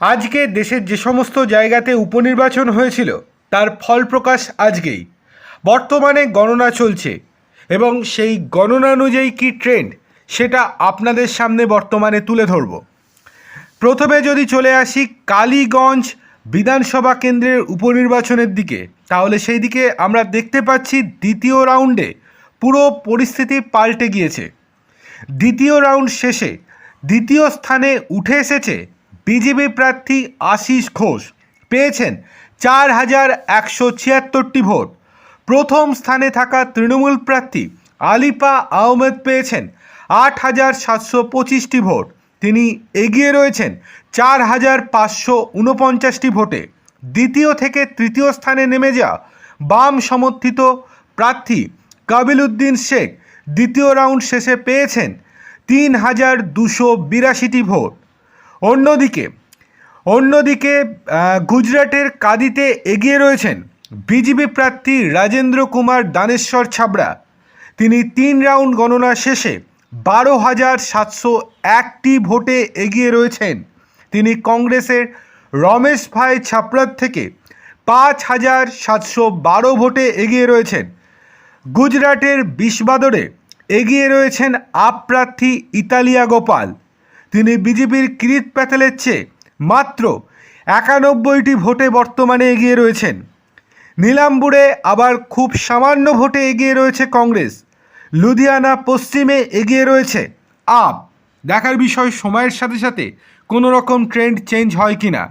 আজকে দেশের যে সমস্ত জায়গাতে উপনির্বাচন হয়েছিল, তার ফল প্রকাশ আজকেই। বর্তমানে গণনা চলছে এবং সেই গণনা অনুযায়ী কী ট্রেন্ড সেটা আপনাদের সামনে বর্তমানে তুলে ধরব। প্রথমে যদি চলে আসি কালীগঞ্জ বিধানসভা কেন্দ্রের উপনির্বাচনের দিকে, তাহলে সেই দিকে আমরা দেখতে পাচ্ছি দ্বিতীয় রাউন্ডে পুরো পরিস্থিতি পাল্টে গিয়েছে। দ্বিতীয় রাউন্ড শেষে দ্বিতীয় স্থানে উঠে এসেছে বিজেপি প্রার্থী আশিস ঘোষ পেয়েছেন চার হাজার একশো ছিয়াত্তরটি ভোট। প্রথম স্থানে থাকা তৃণমূল প্রার্থী আলিপা আহমেদ পেয়েছেন আট হাজার সাতশো পঁচিশটি ভোট। তিনি এগিয়ে রয়েছেন চার হাজার পাঁচশো উনপঞ্চাশটি ভোটে। দ্বিতীয় থেকে তৃতীয় স্থানে নেমে যাওয়া বাম সমর্থিত প্রার্থী কাবিল উদ্দিন শেখ দ্বিতীয় রাউন্ড শেষে পেয়েছেন তিন হাজার দুশো বিরাশিটি ভোট। অন্যদিকে অন্যদিকে গুজরাটের কাদিতে এগিয়ে রয়েছেন বিজেপি প্রার্থী রাজেন্দ্র কুমার দানেশ্বর ছাবড়া। তিনি তিন রাউন্ড গণনা শেষে বারো হাজার সাতশো একটি ভোটে এগিয়ে রয়েছেন। তিনি কংগ্রেসের রমেশ ভাই ছাপড়ার থেকে পাঁচ হাজার সাতশো বারো ভোটে এগিয়ে রয়েছেন। গুজরাটের বিষবাদরে এগিয়ে রয়েছেন আপ প্রার্থী ইতালিয়া গোপাল। তিনি বিজেপির কিরিত প্যাটেলের চেয়ে মাত্র একানব্বইটি ভোটে বর্তমানে এগিয়ে রয়েছেন। নীলাম্বুরে আবার খুব সামান্য ভোটে এগিয়ে রয়েছে কংগ্রেস। লুধিয়ানা পশ্চিমে এগিয়ে রয়েছে আপ। দেখার বিষয় সময়ের সাথে সাথে কোনো রকম ট্রেন্ড চেঞ্জ হয় কি না